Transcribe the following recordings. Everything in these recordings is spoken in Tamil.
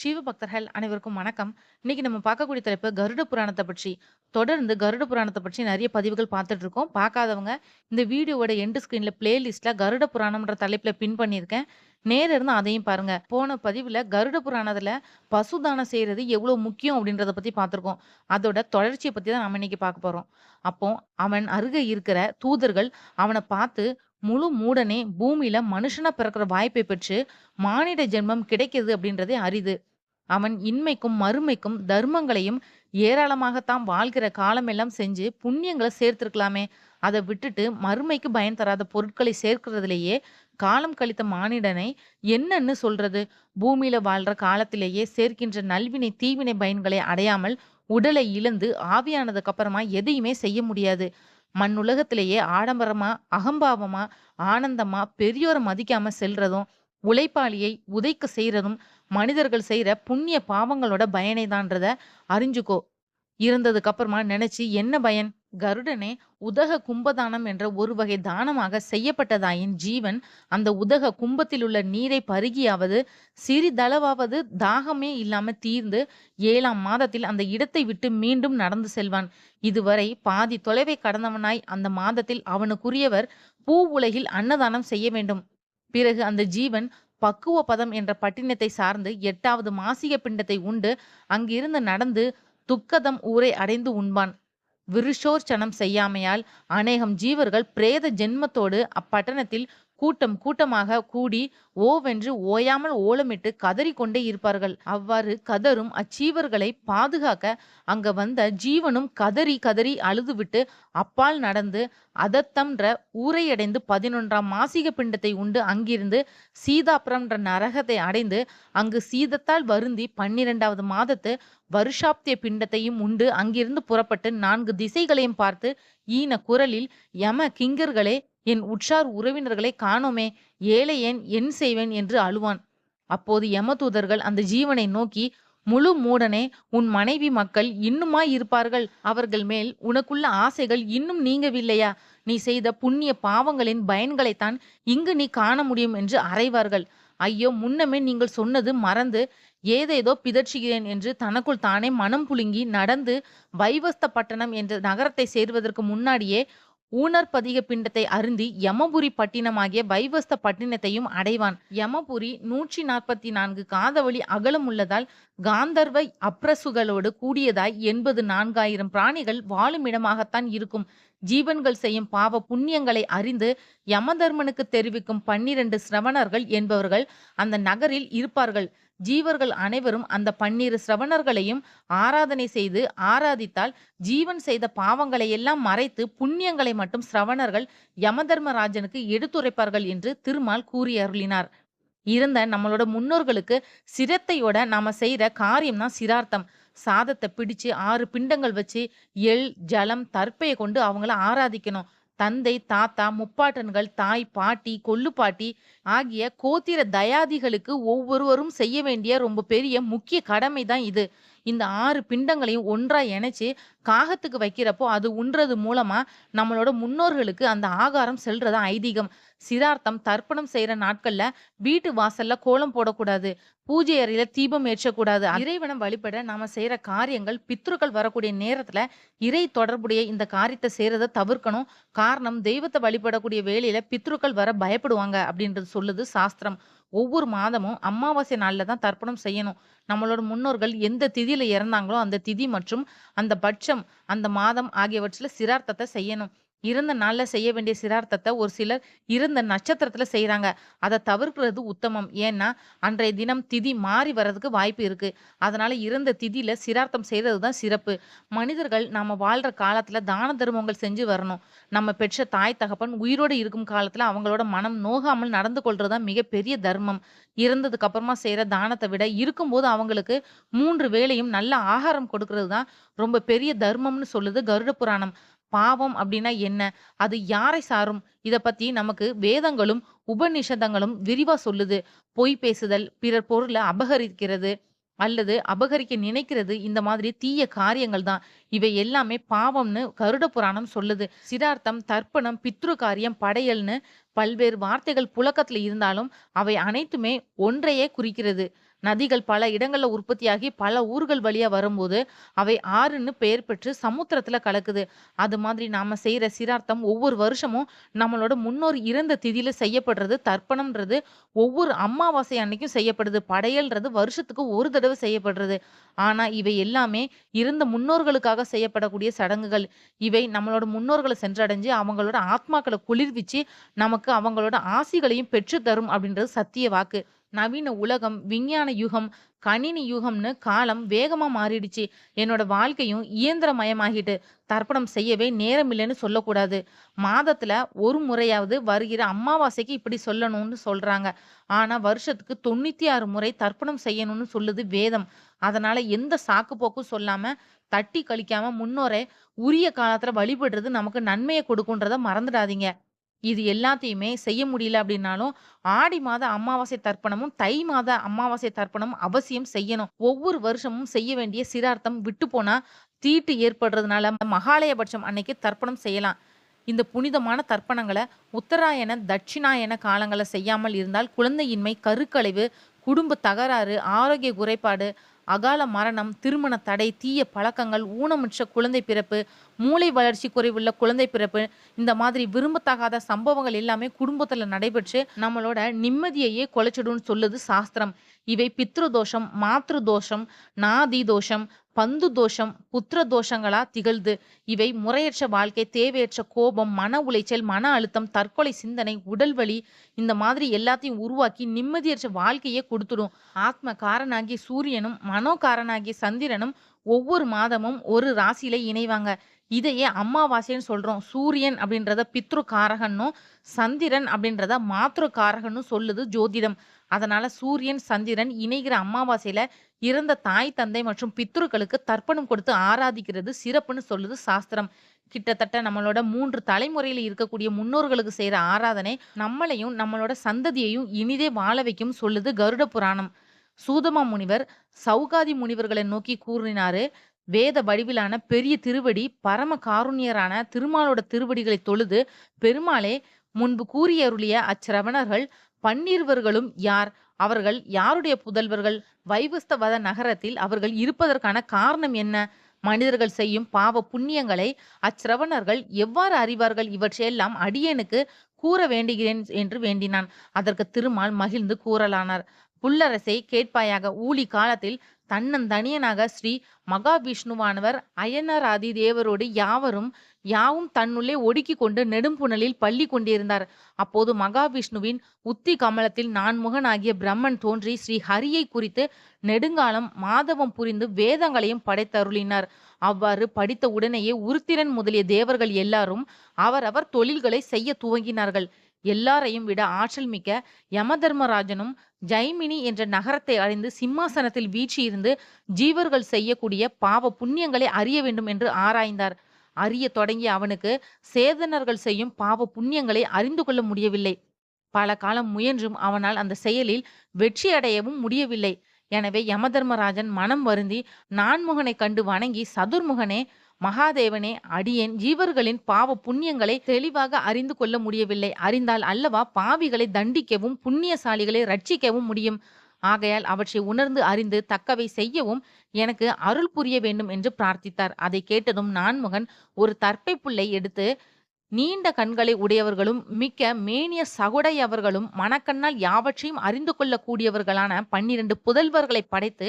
சிவ பக்தர்கள் அனைவருக்கும் வணக்கம். இன்னைக்கு நம்ம பார்க்கக்கூடிய தலைப்பு கருட புராணத்தை பற்றி. தொடர்ந்து கருட புராணத்தை பற்றி நிறைய பதிவுகள் பார்த்துட்டு இருக்கோம். பார்க்காதவங்க இந்த வீடியோவோட எண்டு ஸ்கிரீன்ல பிளேலிஸ்ட்ல கருட புராணம்ன்ற தலைப்புல பின் பண்ணியிருக்கேன். நேர இருந்து அதையும் பாருங்க. போன பதிவுல கருட புராணத்துல பசுதானம் செய்யறது எவ்வளோ முக்கியம் அப்படின்றத பத்தி பார்த்துருக்கோம். அதோட தொடர்ச்சியை பத்தி தான் நம்ம இன்னைக்கு பார்க்க போறோம். அப்போ அவன் அருகே இருக்கிற தூதர்கள் அவனை பார்த்து முழு மூடனே பூமியில மனுஷனா பிறக்கிற வாய்ப்பை பெற்று மானிட ஜென்மம் கிடைக்கிறது அப்படின்றதே அரிது. அவன் இன்மைக்கும் மறுமைக்கும் தர்மங்களையும் ஏராளமாகத்தான் வாழ்கிற காலமெல்லாம் செஞ்சு புண்ணியங்களை சேர்த்திருக்கலாமே. அதை விட்டுட்டு மறுமைக்கு பயன் தராத பொருட்களை சேர்க்கிறதுலேயே காலம் கழித்த மானிடனை என்னன்னு சொல்றது? பூமியில வாழ்ற காலத்திலேயே சேர்க்கின்ற நல்வினை, தீவினை பயன்களை அடையாமல் உடலை இழந்து ஆவியானதுக்கு அப்புறமா எதையுமே செய்ய முடியாது. மண்ணுலகத்திலேயே ஆடம்பரமா, அகம்பாவமா, ஆனந்தமா பெரியோரை மதிக்காம செல்றதும், உழைப்பாளியை உதைக்க செய்யறதும் மனிதர்கள் செய்யற புண்ணிய பாவங்களோட பயனே தான்றத அறிஞ்சுக்கோ. இருந்ததுக்கு அப்புறமா நினைச்சு என்ன பயன்? கருடனே உதக கும்பதானம் என்ற ஒரு வகை தானமாக செய்யப்பட்டதாயின் ஜீவன் அந்த உதக கும்பத்தில் உள்ள நீரை பருகியாவது சிறிதளவாவது தாகமே இல்லாம தீர்ந்து ஏழாம் மாதத்தில் அந்த இடத்தை விட்டு மீண்டும் நடந்து செல்வான். இதுவரை பாதி தொலைவை கடந்தவனாய் அந்த மாதத்தில் அவனுக்குரியவர் பூ உலகில் அன்னதானம் செய்ய வேண்டும். பிறகு அந்த ஜீவன் பக்குவ பதம் என்ற பட்டினத்தை சார்ந்து எட்டாவது மாசிக பிண்டத்தை உண்டு அங்கிருந்து நடந்து துக்கதம் ஊரை அடைந்து உண்பான். விருஷோர்ச்சனம் செய்யாமையால் அநேகம் ஜீவர்கள் பிரேத ஜென்மத்தோடு அப்பட்டணத்தில் கூட்டம் கூட்டமாக கூடி ஓவென்று ஓயாமல் ஓலமிட்டு கதறிக்கொண்டே இருப்பார்கள். அவ்வாறு கதறும் அச்சீவர்களை பாதுகாக்க அங்க வந்த ஜீவனும் கதறி கதறி அழுதுவிட்டு அப்பால் நடந்து அதத்தம்ன்ற ஊரையடைந்து பதினொன்றாம் மாசிக பிண்டத்தை உண்டு அங்கிருந்து சீதாப்புரம்ன்ற நரகத்தை அடைந்து அங்கு சீதத்தால் வருந்தி பன்னிரெண்டாவது மாதத்து வருஷாப்திய பிண்டத்தையும் உண்டு அங்கிருந்து புறப்பட்டு நான்கு திசைகளையும் பார்த்து ஈன குரலில் யம கிங்கர்களே என் உற்றார் உறவினர்களை காணோமே ஏழையேன் என் செய்வேன் என்று அழுவான். அப்போது யமதூதர்கள் அந்த ஜீவனை நோக்கி முழு மூடனே உன் மனைவி மக்கள் இன்னுமா இருப்பார்கள்? அவர்கள் மேல் உனக்குள்ள ஆசைகள் இன்னும் நீங்கவில்லையா? நீ செய்த புண்ணிய பாவங்களின் பயன்களைத்தான் இங்கு நீ காண முடியும் என்று அறைவார்கள். ஐயோ முன்னமே நீங்கள் சொன்னது மறந்து ஏதேதோ பிதற்றுகிறேன் என்று தனக்குள் தானே மனம் புழுங்கி நடந்து வைவஸ்த பட்டணம் என்ற நகரத்தை சேர்வதற்கு முன்னாடியே ஊனற்பதிக பிண்டத்தை அருந்தி யமபுரி பட்டினமாகிய வைவஸ்த பட்டினத்தையும் அடைவான். யமபுரி நூற்றி நாற்பத்தி நான்கு காதவழி அகலமுள்ளதால் காந்தர்வ அப்ரசுகளோடு கூடியதாய் எண்பது நான்காயிரம் பிராணிகள் வாழுமிடமாகத்தான் இருக்கும். ஜீவன்கள் செய்யும் பாவ புண்ணியங்களை அறிந்து யமதர்மனுக்கு தெரிவிக்கும் பன்னிரண்டு சிரவணர்கள் என்பவர்கள் அந்த நகரில் இருப்பார்கள். ஜீவர்கள் அனைவரும் அந்த பன்னிரு சிரவணர்களையும் ஆராதனை செய்து ஆராதித்தால் ஜீவன் செய்த பாவங்களை எல்லாம் மறைத்து புண்ணியங்களை மட்டும் சிரவணர்கள் யமதர்மராஜனுக்கு எடுத்துரைப்பார்கள் என்று திருமால் கூறி அருளினார். இருந்த நம்மளோட முன்னோர்களுக்கு சிரத்தையோட நாம செய்யற காரியம் தான் சிரார்த்தம். சாதத்தை பிடிச்சு ஆறு பிண்டங்கள் வச்சு எள், ஜலம், தற்பையை கொண்டு அவங்கள ஆராதிக்கணும். தந்தை, தாத்தா, முப்பாட்டன்கள், தாய், பாட்டி, கொள்ளுப்பாட்டி ஆகிய கோத்திர தயாதிகளுக்கு ஒவ்வொருவரும் செய்ய வேண்டிய ரொம்ப பெரிய முக்கிய கடமை தான் இது. இந்த ஆறு பிண்டங்களையும் ஒன்றா இணைச்சு காகத்துக்கு வைக்கிறப்போ அது உண்றது மூலமா நம்மளோட முன்னோர்களுக்கு அந்த ஆகாரம் செல்றதா ஐதீகம். சிரார்த்தம் தர்ப்பணம் செய்யற நாட்கள்ல வீட்டு வாசல்ல கோலம் போடக்கூடாது. பூஜை அறையில தீபம் ஏற்றக்கூடாது. இறைவனம் வழிபட நாம செய்யற காரியங்கள் பித்ருக்கள் வரக்கூடிய நேரத்துல இறை தொடர்புடைய இந்த காரியத்தை செய்யறதை தவிர்க்கணும். காரணம் தெய்வத்தை வழிபடக்கூடிய வேலையில பித்ருக்கள் வர பயப்படுவாங்க அப்படின்றது சொல்லுது சாஸ்திரம். ஒவ்வொரு மாதமும் அமாவாசை நாளில் தான் தர்ப்பணம் செய்யணும். நம்மளோட முன்னோர்கள் எந்த திதியில் இறந்தாங்களோ அந்த திதி மற்றும் அந்த பட்சம், அந்த மாதம் ஆகியவற்றில் சிரார்த்தத்தை செய்யணும். இறந்த நாளில் செய்ய வேண்டிய சிரார்த்தத்தை ஒரு சிலர் இறந்த நட்சத்திரத்துல செய்கிறாங்க அதை தவிர்க்கிறது உத்தமம். ஏன்னா அன்றைய தினம் திதி மாறி வர்றதுக்கு வாய்ப்பு இருக்கு. அதனால இறந்த திதியில சிரார்த்தம் செய்கிறது தான் சிறப்பு. மனிதர்கள் நாம வாழ்ற காலத்துல தான தர்மங்கள் செஞ்சு வரணும். நம்ம பெற்ற தாய் தகப்பன் உயிரோடு இருக்கும் காலத்துல அவங்களோட மனம் நோகாமல் நடந்து கொள்வது தான் மிகப்பெரிய தர்மம். இறந்ததுக்கு அப்புறமா செய்ற தானத்தை விட இருக்கும்போது அவங்களுக்கு மூன்று வேளையும் நல்ல ஆகாரம் கொடுக்கறது தான் ரொம்ப பெரிய தர்மம்னு சொல்லுது கருட புராணம். பாவம் அப்படின்னா என்ன? அது யாரை சாரும்? இதை பத்தி நமக்கு வேதங்களும், உபநிஷதங்களும் விரிவா சொல்லுது. பொய் பேசுதல், பிறர் பொருளை அபகரிக்கிறது அல்லது அபகரிக்க நினைக்கிறது இந்த மாதிரி தீய காரியங்கள் தான். இவை எல்லாமே பாவம்னு கருட புராணம் சொல்லுது. சிதார்த்தம் தர்ப்பணம், பித்ரு காரியம், படையல்னு பல்வேறு வார்த்தைகள் புழக்கத்துல இருந்தாலும் அவை அனைத்துமே ஒன்றையே குறிக்கிறது. நதிகள் பல இடங்களில் உற்பத்தியாகி பல ஊர்கள் வழியாக வரும்போது அவை ஆறுன்னு பெயர் பெற்று சமுத்திரத்தில் கலக்குது. அது மாதிரி நாம் செய்கிற சிரார்த்தம் ஒவ்வொரு வருஷமும் நம்மளோட முன்னோர் இறந்த திதியில் செய்யப்படுறது தர்ப்பணம்ன்றது ஒவ்வொரு அமாவாசை அன்னைக்கும் செய்யப்படுது. படையல்ன்றது வருஷத்துக்கு ஒரு தடவை செய்யப்படுறது. ஆனால் இவை எல்லாமே இறந்த முன்னோர்களுக்காக செய்யப்படக்கூடிய சடங்குகள். இவை நம்மளோட முன்னோர்களை சென்றடைஞ்சு அவங்களோட ஆத்மாக்களை குளிர்விச்சு நமக்கு அவங்களோட ஆசிகளையும் பெற்று தரும் அப்படின்றது சத்திய வாக்கு. நவீன உலகம் விஞ்ஞான யுகம் கணினி யுகம்னு காலம் வேகமாக மாறிடுச்சு. என்னோட வாழ்க்கையும் இயந்திரமயமாகிட்டு தர்ப்பணம் செய்யவே நேரம் இல்லைன்னு சொல்லக்கூடாது. மாதத்தில் ஒரு முறையாவது வருகிற அமாவாசைக்கு இப்படி சொல்லணும்னு சொல்கிறாங்க ஆனால் வருஷத்துக்கு தொண்ணூற்றி ஆறு முறை தர்ப்பணம் செய்யணும்னு சொல்லுது வேதம். அதனால் எந்த சாக்கு போக்கும் தட்டி கழிக்காமல் முன்னோரை உரிய காலத்தில் வழிபடுறது நமக்கு நன்மையை கொடுக்குன்றத மறந்துடாதீங்க. இது எல்லாத்தையுமே செய்ய முடியல அப்படின்னாலும் ஆடி மாத அமாவாசை தர்ப்பணமும் தை மாத அமாவாசை தர்ப்பணமும் அவசியம் செய்யணும். ஒவ்வொரு வருஷமும் செய்ய வேண்டிய சிரார்த்தம் விட்டு போனா தீட்டு ஏற்படுறதுனால மகாலயபட்சம் அன்னைக்கு தர்ப்பணம் செய்யலாம். இந்த புனிதமான தர்ப்பணங்களை உத்தராயண தட்சிணாயன காலங்களை செய்யாமல் இருந்தால் குழந்தையின்மை கருக்கலைவு குடும்ப தகராறு ஆரோக்கிய குறைபாடு அகால மரணம் திருமண தடை தீய பழக்கங்கள் ஊனமுற்ற குழந்தை பிறப்பு மூளை வளர்ச்சி குறைவுள்ள குழந்தை பிறப்பு இந்த மாதிரி விரும்பத்தகாத சம்பவங்கள் எல்லாமே குடும்பத்தில் நடைபெற்று நம்மளோட நிம்மதியையே குலைச்சிடும்னு சொல்லுது சாஸ்திரம். இவை பித்ரு தோஷம் மாத்ரு தோஷம் நாதி தோஷம் பந்து தோஷம் புத்திர தோஷங்களா திகழ்து இவை முறையற்ற வாழ்க்கை தேவையற்ற கோபம் மன உளைச்சல் மன அழுத்தம் தற்கொலை சிந்தனை உடல் வலி இந்த மாதிரி எல்லாத்தையும் உருவாக்கி நிம்மதியற்ற வாழ்க்கையே கொடுத்துடும். ஆத்ம காரனாகிய சூரியனும் மனோகாரனாகிய சந்திரனும் ஒவ்வொரு மாதமும் ஒரு ராசியில இணைவாங்க. இதையே அம்மாவாசைன்னு சொல்றோம். சூரியன் அப்படின்றத பித்ரு காரகன்னும் சந்திரன் அப்படின்றத மாத்ரு காரகன்னு சொல்லுது ஜோதிடம். அதனால சூரியன் சந்திரன் இணைகிற அமாவாசையில இறந்த தாய் தந்தை மற்றும் பித்ருக்களுக்கு தர்ப்பணம் கொடுத்து ஆராதிக்கிறது சிறப்புன்னு சொல்லுது சாஸ்திரம். கிட்டத்தட்ட நம்மளோட மூன்று தலைமுறையில் இருக்கக்கூடிய முன்னோர்களுக்கு செய்கிற ஆராதனை நம்மளையும் நம்மளோட சந்ததியையும் இனிதே வாழ வைக்கும் சொல்லுது கருட புராணம். சூதமா முனிவர் சௌகாதி முனிவர்களை நோக்கி கூறினாரு வேத வடிவிலான பெரிய திருவடி பரம காருண்யரான திருமாலோட திருவடிகளை தொழுது பெருமாளே முன்பு கூறியருளிய அச்சிரவணர்கள் பன்னிருவர்களும் யார்? அவர்கள் யாருடைய புதல்வர்கள்? வைவஸ்தவத நகரத்தில் அவர்கள் இருப்பதற்கான காரணம் என்ன? மனிதர்கள் செய்யும் பாவ புண்ணியங்களை அச்சிரவணர்கள் எவ்வாறு அறிவார்கள்? இவற்றையெல்லாம் அடியேனுக்கு கூற வேண்டுகிறேன் என்று வேண்டினான். அதற்கு திருமால் மகிழ்ந்து கூறலானார். புல்லரசை கேட்பாயாக ஊழி காலத்தில் தன்னந்தனியனாக ஸ்ரீ மகாவிஷ்ணுவானவர் அயனராதி தேவரோடு யாவரும் யாவும் தன்னுள்ளே ஒடுக்கி கொண்டு நெடும்புணலில் பள்ளி கொண்டிருந்தார். அப்போது மகாவிஷ்ணுவின் உத்தி கமலத்தில் நான்முகனாகிய பிரம்மன் தோன்றி ஸ்ரீ ஹரியை குறித்து நெடுங்காலம் மாதவம் புரிந்து வேதங்களையும் படைத்தருளினார். அவ்வாறு படித்த உடனேயே உருத்திரன் முதலிய தேவர்கள் எல்லாரும் அவரவர் தொழில்களை செய்ய துவங்கினார்கள். எல்லாரையும் விட ஆற்றல் மிக்க யமதர்மராஜனும் ஜைமினி என்ற நகரத்தை அடைந்து சிம்மாசனத்தில் வீற்றிருந்து ஜீவர்கள் செய்யக்கூடிய பாவ புண்ணியங்களை அறிய வேண்டும் என்று ஆராய்ந்தார். அறிய தொடங்கிய அவனுக்கு சேதனர்கள் செய்யும் பாவ புண்ணியங்களை அறிந்து கொள்ள முடியவில்லை. பல காலம் முயன்றும் அவனால் அந்த செயலில் வெற்றி அடையவும் முடியவில்லை. எனவே யமதர்மராஜன் மனம் வருந்தி நான்முகனை கண்டு வணங்கி சதுர்முகனே மகாதேவனே அடியேன் ஜீவர்களின் பாவ புண்ணியங்களை தெளிவாக அறிந்து கொள்ள முடியவில்லை. அறிந்தால் அல்லவா பாவிகளை தண்டிக்கவும் புண்ணியசாலிகளை ரட்சிக்கவும் முடியும். ஆகையால் அவற்றை உணர்ந்து அறிந்து தக்கவை செய்யவும் எனக்கு அருள் புரிய வேண்டும் என்று பிரார்த்தித்தார். அதை கேட்டதும் நான்முகன் ஒரு தற்பை புல்லை எடுத்து நீண்ட கண்களை உடையவர்களும் மிக்க மேனிய சகுடையவர்களும் மனக்கண்ணால் யாவற்றையும் அறிந்து கொள்ளக்கூடியவர்களான பன்னிரண்டு புதல்வர்களை படைத்து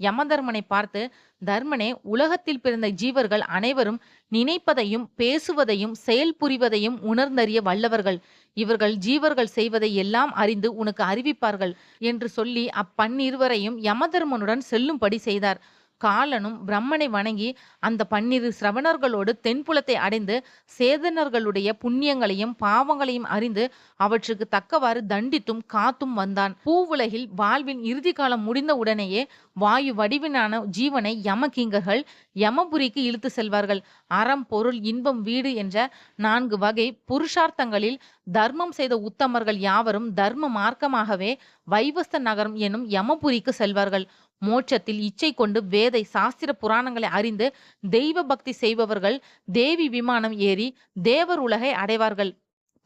யமதர்மனை பார்த்து தர்மனே உலகத்தில் பிறந்த ஜீவர்கள் அனைவரும் நினைப்பதையும் பேசுவதையும் செயல் புரிவதையும் உணர்ந்தறிய வல்லவர்கள். இவர்கள் ஜீவர்கள் செய்வதை எல்லாம் அறிந்து உனக்கு அறிவிப்பார்கள் என்று சொல்லி அப்பன்னிருவரையும் யமதர்மனுடன் செல்லும்படி செய்தார். காலனும் பிரம்மனை வணங்கி அந்த பன்னிரு சிரவணர்களோடு தென்புலத்தை அடைந்து சேதனர்களுடைய புண்ணியங்களையும் பாவங்களையும் அறிந்து அவற்றுக்கு தக்கவாறு தண்டித்தும் காத்தும் வந்தான். பூவுலகில் வாழ்வின் இறுதி காலம் முடிந்த உடனேயே வாயு வடிவினான ஜீவனை யமகிங்கர்கள் யமபுரிக்கு இழுத்து செல்வார்கள். அறம் பொருள் இன்பம் வீடு என்ற நான்கு வகை புருஷார்த்தங்களில் தர்மம் செய்த உத்தமர்கள் யாவரும் தர்ம மார்க்கமாகவே வைவஸ்த நகரம் எனும் யமபுரிக்கு செல்வார்கள். மோட்சத்தில் இச்சை கொண்டு வேதை சாஸ்திர புராணங்களை அறிந்து தெய்வ பக்தி செய்பவர்கள் தேவி விமானம் ஏறி தேவர் உலகை அடைவார்கள்.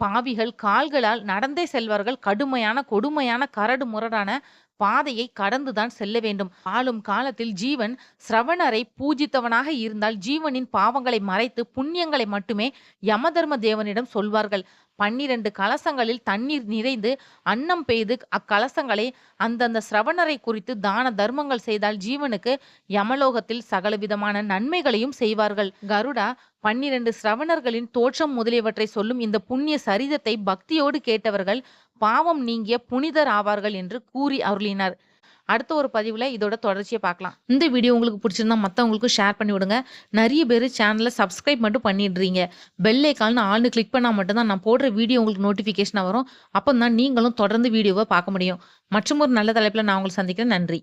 பாவிகள் கால்களால் நடந்தே செல்வார்கள். கடுமையான கொடுமையான கரடு முரடான பாதையை கடந்துதான் செல்ல வேண்டும். ஆளும் காலத்தில் ஜீவன் சிரவணரை பூஜித்தவனாக இருந்தால் ஜீவனின் பாவங்களை மறைத்து புண்ணியங்களை மட்டுமே யமதர்ம தேவனிடம் சொல்வார்கள். பன்னிரண்டு கலசங்களில் தண்ணீர் நிறைந்து அன்னம் பெய்து அக்கலசங்களை அந்தந்த சிரவணரை குறித்து தான தர்மங்கள் செய்தால் ஜீவனுக்கு யமலோகத்தில் சகலவிதமான நன்மைகளையும் செய்வார்கள். கருடா பன்னிரண்டு சிரவணர்களின் தோற்றம் முதலியவற்றை சொல்லும் இந்த புண்ணிய சரிதத்தை பக்தியோடு கேட்டவர்கள் பாவம் நீங்கிய புனிதர் ஆவார்கள் என்று கூறி அருளினார். அடுத்த ஒரு பதிவில் இதோட தொடர்ச்சியை பார்க்கலாம். இந்த வீடியோ உங்களுக்கு பிடிச்சிருந்தா மற்றவங்களுக்கும் ஷேர் பண்ணி விடுங்க. நிறைய பேர் சேனலை சப்ஸ்கிரைப் மட்டும் பண்ணிடுறீங்க. பெல் ஐக்கால்னு ஆள்னு கிளிக் பண்ணால் மட்டும்தான் நான் போடுற வீடியோ உங்களுக்கு நோட்டிஃபிகேஷனாக வரும். அப்போ தான் நீங்களும் தொடர்ந்து வீடியோவை பார்க்க முடியும். மற்றும் ஒரு நல்ல தலைப்பில் நான் உங்களுக்கு சந்திக்கிறேன். நன்றி.